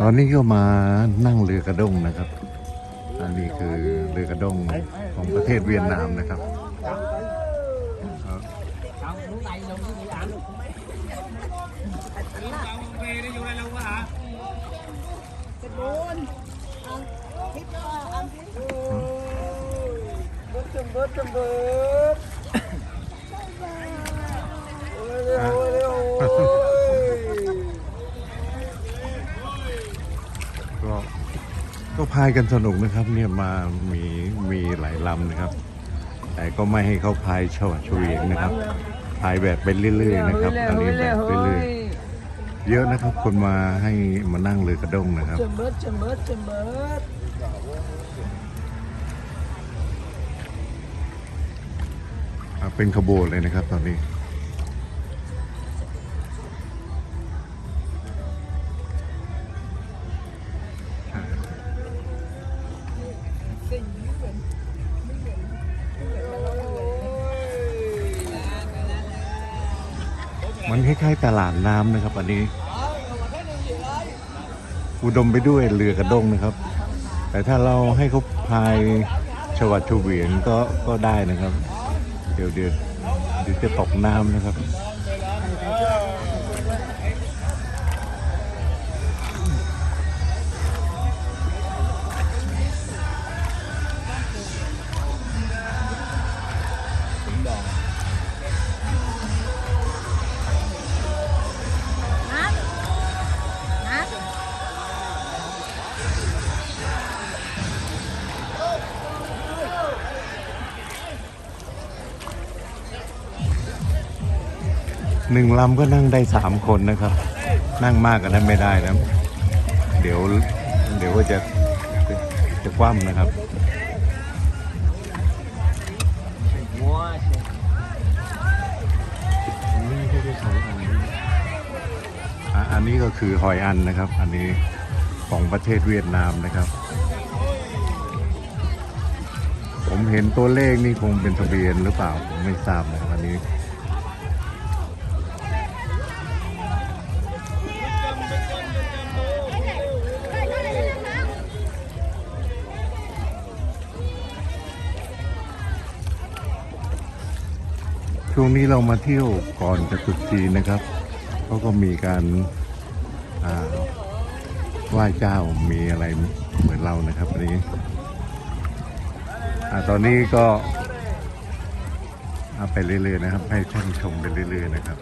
ตอนนี้ก็มานั่งเรือกระด้งนะครับ อันนี้คือเรือกระด้งของประเทศเวียดนามนะครับค พายกันสนุกนะครับเนี่ยมามีมีหลายลำนะครับ แต่ก็ไม่ให้เขาพายชวัดเฉวียงนะครับพายแบบไปเรื่อยๆนะครับอันนี้แบบเรื่อยๆเยอะนะครับ คนมาให้มานั่งเรือกระด้งนะครับ Chừng bớt chừng bớt chừng bớt อะเป็นขบวนเลยนะครับตอนนี้ มันคล้ายๆตลาดน้ำนะครับ อันนี้ อุดมไปด้วยเรือกระด้งนะครับ แต่ถ้าเราให้เขาพายชวัดเวียนก็ก็ได้นะครับ เดี๋ยวเดี๋ยวเดี๋ยวจะตกน้ำนะครับ หนึ่งลำก็นั่งได้สามคนนะครับ นั่งมากกันนั้นไม่ได้นะ เดี๋ยวเดี๋ยวก็จะจะจะคว่ำนะครับอะอันนี้ก็คือหอยอันนะครับ อันนี้ของประเทศเวียดนามนะครับ ผมเห็นตัวเลขนี่คงเป็นทะเบียนหรือเปล่า ผมไม่ทราบนะครับอันนี้ ช่วงนี้เรามาเที่ยวก่อนจะตรุษจีนนะครับเขาก็มีการไหว้เจ้ามีอะไรเหมือนเรานะครับอันนี้ตอนนี้ก็อ่าไปเรื่อยๆนะครับ ให้ท่านชมไปเรื่อยๆนะครับ